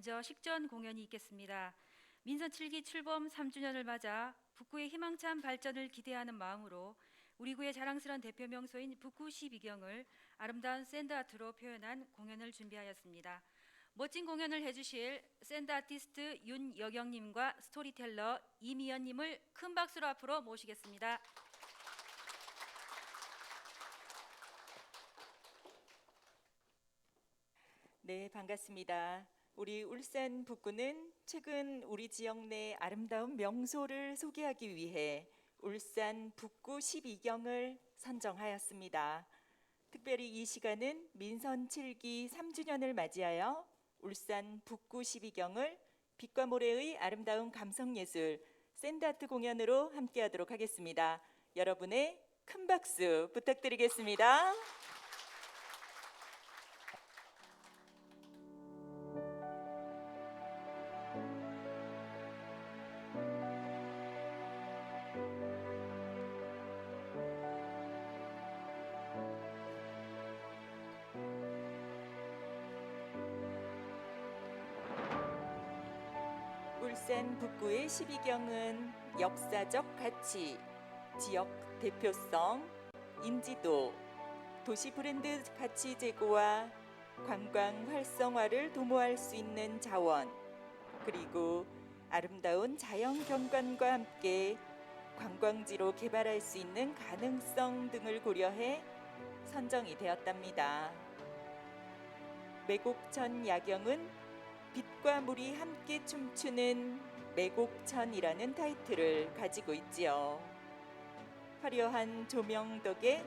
먼저 식전 공연이 있겠습니다. 민선 7기 출범 3주년을 맞아 북구의 희망찬 발전을 기대하는 마음으로 우리 구의 자랑스러운 대표 명소인 북구 12경을 아름다운 샌드 아트로 표현한 공연을 준비하였습니다. 멋진 공연을 해주실 샌드 아티스트 윤여경님과 스토리텔러 이미연님을 큰 박수로 앞으로 모시겠습니다. 네, 반갑습니다. 우리 울산 북구는 최근 우리 지역 내 아름다운 명소를 소개하기 위해 울산 북구 12경을 선정하였습니다. 특별히 이 시간은 민선 7기 3주년을 맞이하여 울산 북구 12경을 빛과 모래의 아름다운 감성 예술 샌드아트 공연으로 함께하도록 하겠습니다. 여러분의 큰 박수 부탁드리겠습니다. 울산 북구의 12경은 역사적 가치, 지역 대표성, 인지도, 도시 브랜드 가치 제고와 관광 활성화를 도모할 수 있는 자원, 그리고 아름다운 자연 경관과 함께 관광지로 개발할 수 있는 가능성 등을 고려해 선정이 되었답니다. 매곡천 야경은 빛과 물이 함께 춤추는 매곡천이라는 타이틀을 가지고 있지요. 화려한 조명 덕에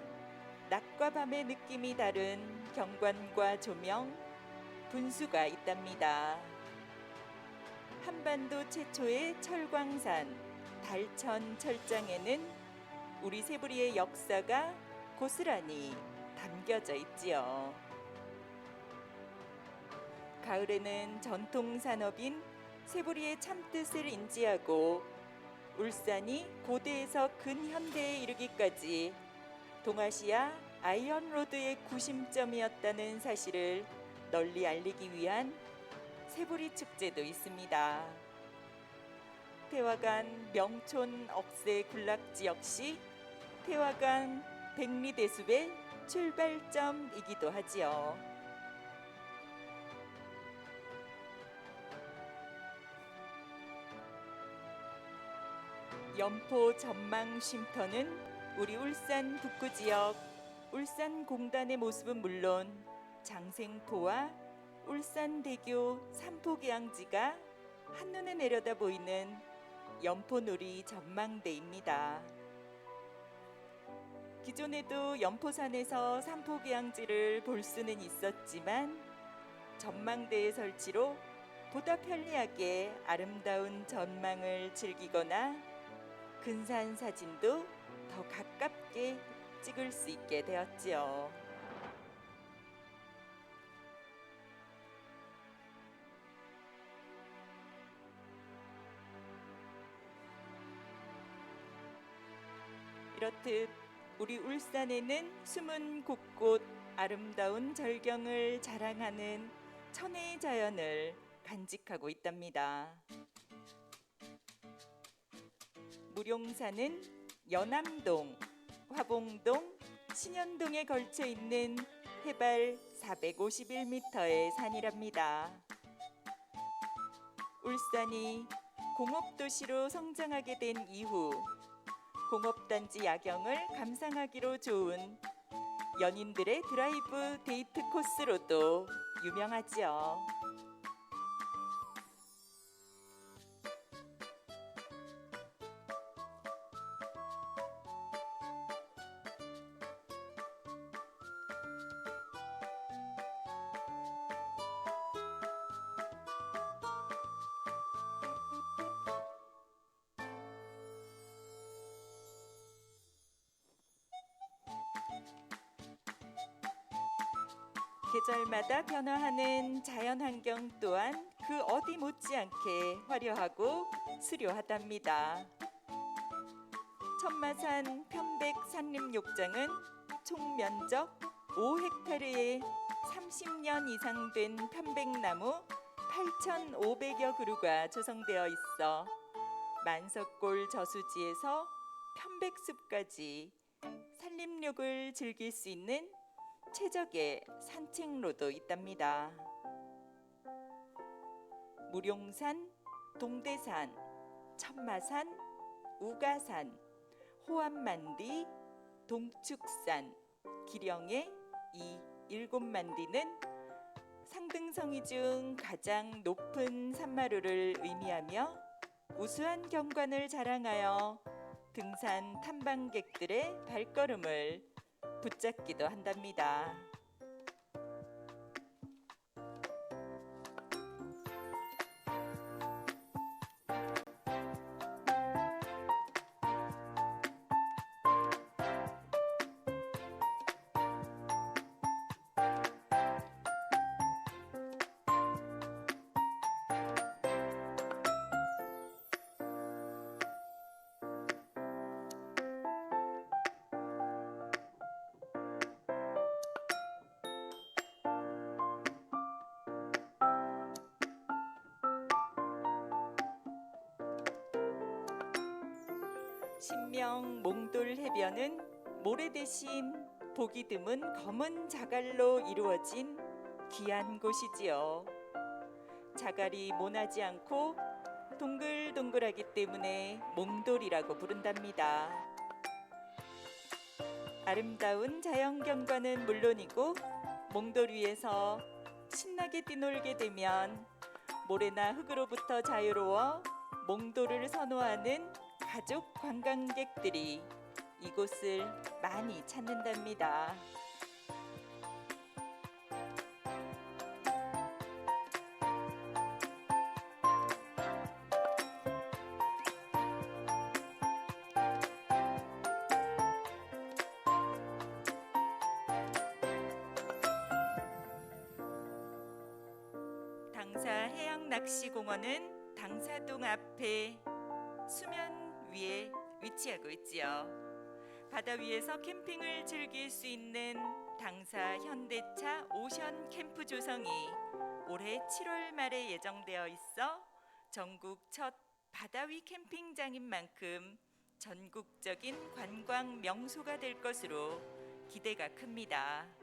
낮과 밤의 느낌이 다른 경관과 조명, 분수가 있답니다. 한반도 최초의 철광산 달천 철장에는 우리 세부리의 역사가 고스란히 담겨져 있지요. 가을에는 전통 산업인 세부리의 참뜻을 인지하고 울산이 고대에서 근현대에 이르기까지 동아시아 아이언로드의 구심점이었다는 사실을 널리 알리기 위한 세부리 축제도 있습니다. 태화관 명촌 억새 군락지 역시 태화관 백리대숲의 출발점이기도 하지요. 연포 전망 쉼터는 우리 울산 북구 지역 울산 공단의 모습은 물론 장생포와 울산대교 삼포계양지가 한눈에 내려다 보이는 연포놀이 전망대입니다. 기존에도 연포산에서 삼포계양지를 볼 수는 있었지만 전망대의 설치로 보다 편리하게 아름다운 전망을 즐기거나 근사한 사진도 더 가깝게 찍을 수 있게 되었지요. 이렇듯 우리 울산에는 숨은 곳곳 아름다운 절경을 자랑하는 천혜의 자연을 간직하고 있답니다. 무룡산은 연암동, 화봉동, 신현동에 걸쳐 있는 해발 451m의 산이랍니다. 울산이 공업도시로 성장하게 된 이후 공업단지 야경을 감상하기로 좋은 연인들의 드라이브 데이트 코스로도 유명하지요. 계절마다 변화하는 자연 환경 또한 그 어디 못지않게 화려하고 수려하답니다. 천마산 편백 산림욕장은 총 면적 5헥타르의 30년 이상 된 편백나무 8,500여 그루가 조성되어 있어 만석골 저수지에서 편백숲까지 산림욕을 즐길 수 있는 최적의 산책로도 있답니다. 무룡산, 동대산, 천마산, 우가산, 호암만디, 동축산, 기령의 이 일곱 만디는 상등성이 중 가장 높은 산마루를 의미하며 우수한 경관을 자랑하여 등산 탐방객들의 발걸음을 붙잡기도 한답니다. 신명 몽돌 해변은 모래 대신 보기 드문 검은 자갈로 이루어진 귀한 곳이지요. 자갈이 모나지 않고 동글동글하기 때문에 몽돌이라고 부른답니다. 아름다운 자연 경관은 물론이고 몽돌 위에서 신나게 뛰놀게 되면 모래나 흙으로부터 자유로워 몽돌을 선호하는 가족 관광객들이 이곳을 많이 찾는답니다. 당사 해양 낚시 공원은 당사동 앞에 수면 위에 위치하고 있지요. 바다 위에서 캠핑을 즐길 수 있는 당사 현대차 오션 캠프 조성이 올해 7월 말에 예정되어 있어 전국 첫 바다 위 캠핑장인 만큼 전국적인 관광 명소가 될 것으로 기대가 큽니다.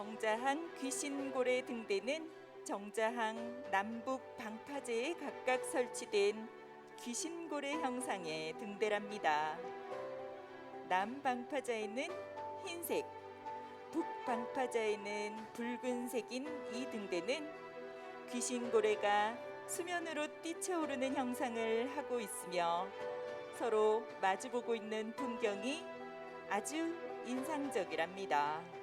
정자항 귀신고래 등대는 정자항 남북 방파제에 각각 설치된 귀신고래 형상의 등대랍니다. 남방파자에는 흰색, 북방파자에는 붉은색인 이 등대는 귀신고래가 수면으로 뛰쳐오르는 형상을 하고 있으며 서로 마주보고 있는 풍경이 아주 인상적이랍니다.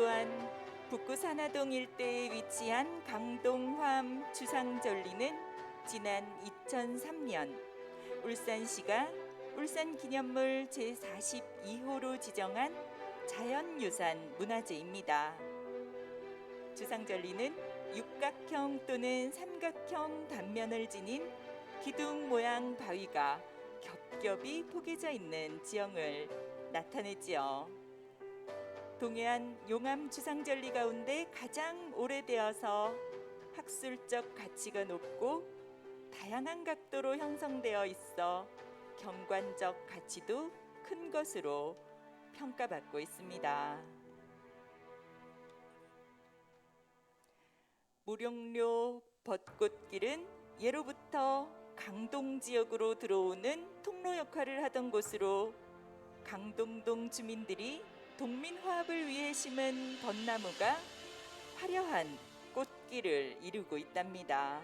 또한 북구 산하동 일대에 위치한 강동화암 주상절리는 지난 2003년 울산시가 울산기념물 제42호로 지정한 자연유산 문화재입니다. 주상절리는 육각형 또는 삼각형 단면을 지닌 기둥 모양 바위가 겹겹이 포개져 있는 지형을 나타내지요. 동해안 용암 주상절리 가운데 가장 오래되어서 학술적 가치가 높고 다양한 각도로 형성되어 있어 경관적 가치도 큰 것으로 평가받고 있습니다. 무령료 벚꽃길은 예로부터 강동 지역으로 들어오는 통로 역할을 하던 곳으로 강동동 주민들이 동민 화합을 위해 심은 벚나무가 화려한 꽃길을 이루고 있답니다.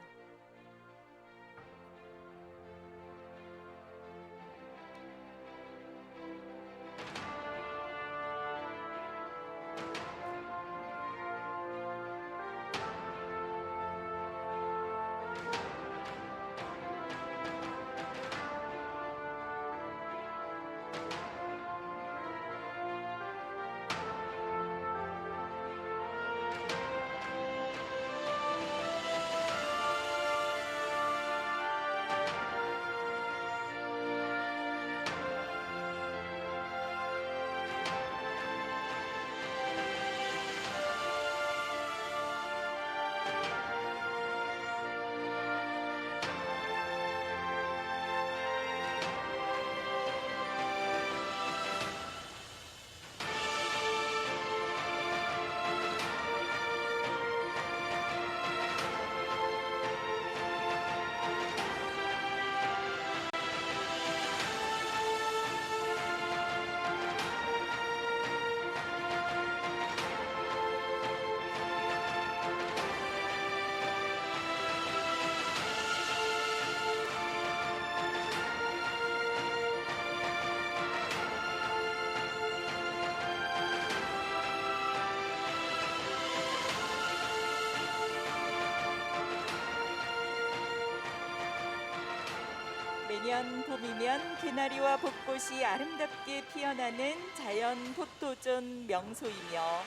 매년 봄이면 개나리와 벚꽃이 아름답게 피어나는 자연 포토존 명소이며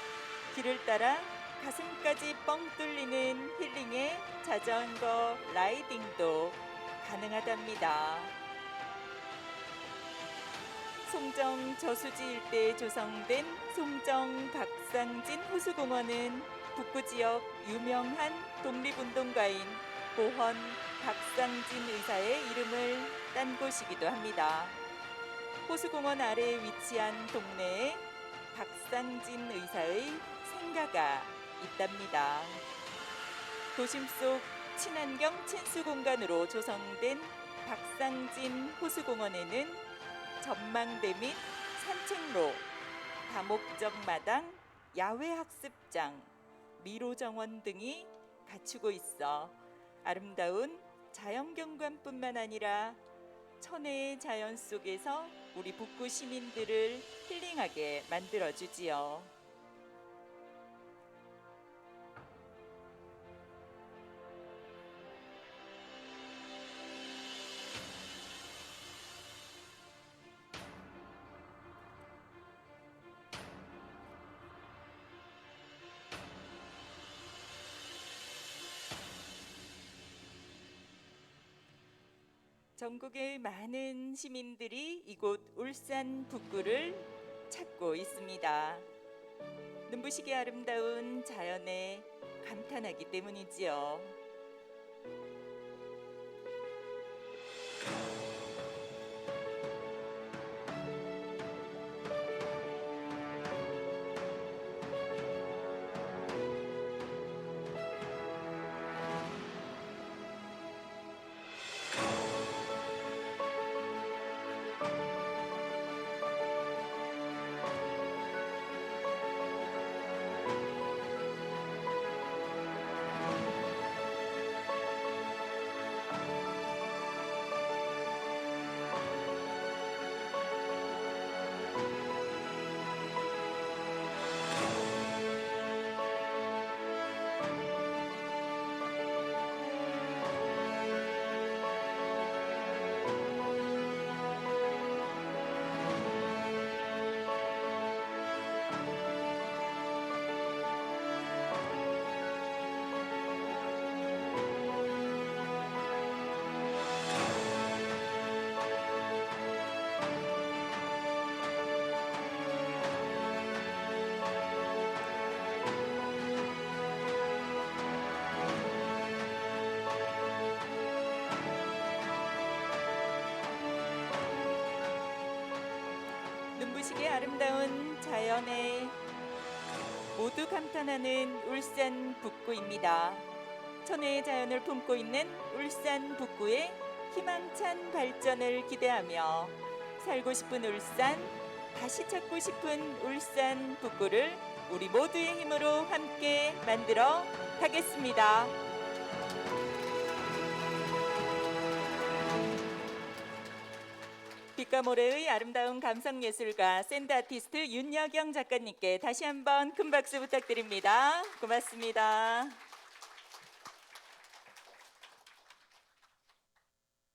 길을 따라 가슴까지 뻥 뚫리는 힐링의 자전거 라이딩도 가능하답니다. 송정 저수지 일대에 조성된 송정 박상진 호수공원은 북구 지역 유명한 독립운동가인 보헌 박상진 의사의 이름을 딴 곳이기도 합니다. 호수공원 아래에 위치한 동네에 박상진 의사의 생가가 있답니다. 도심 속 친환경 친수 공간으로 조성된 박상진 호수공원에는 전망대 및 산책로, 다목적 마당, 야외 학습장, 미로 정원 등이 갖추고 있어 아름다운 자연 경관뿐만 아니라 천혜의 자연 속에서 우리 북구 시민들을 힐링하게 만들어 주지요. 전국의 많은 시민들이 이곳 울산 북구를 찾고 있습니다. 눈부시게 아름다운 자연에 감탄하기 때문이지요. 아름다운 자연에 모두 감탄하는 울산 북구입니다. 천혜의 자연을 품고 있는 울산 북구의 희망찬 발전을 기대하며 살고 싶은 울산, 다시 찾고 싶은 울산 북구를 우리 모두의 힘으로 함께 만들어 가겠습니다. 빛과 모래의 아름다운 감성 예술가 샌드 아티스트 윤여경 작가님께 다시 한번 큰 박수 부탁드립니다. 고맙습니다.